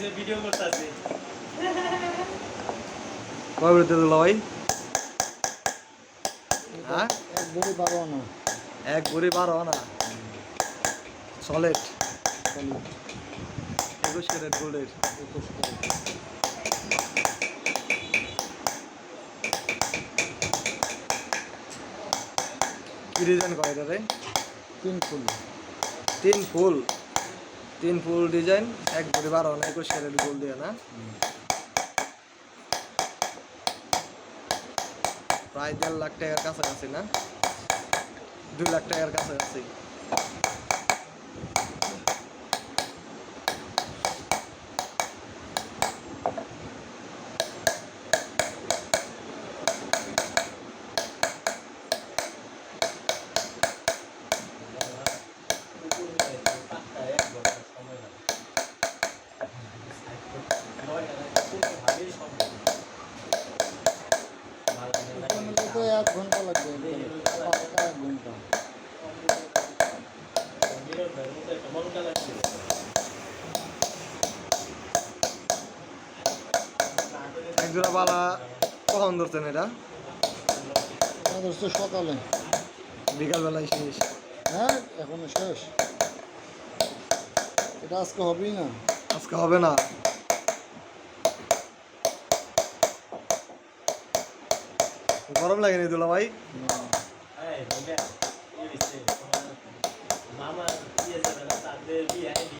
যে ভিডিও করতেছে। কয় বেরোতে দিল ভাই? হ্যাঁ? এক বড়ি বারো না। এক ভরি বারো না সলিড একুশ ক্যারেট গোল্ডের একুশ করে কি ডিজাইন কয় এটা রে? তিন ফুল। তিন ফুল? তিন ফুল ডিজাইন, এক ভরি বারো না একুশ ক্যারেট গোল দিয়ে না প্রায় দেড় লাখ টাকার কাছাকাছি না? দুই লাখ টাকার কাছাকাছি। এক ঘণ্টা লাগবে এক ঘণ্টা এক জোড়া বালা কখন ধরতেন এটা? সকালে বিকালবেলায় শেষ। হ্যাঁ এখনও শেষ। এটা আজকে হবেই না। আজকে হবে না? গরম লাগেনি দুলা ভাই? মামা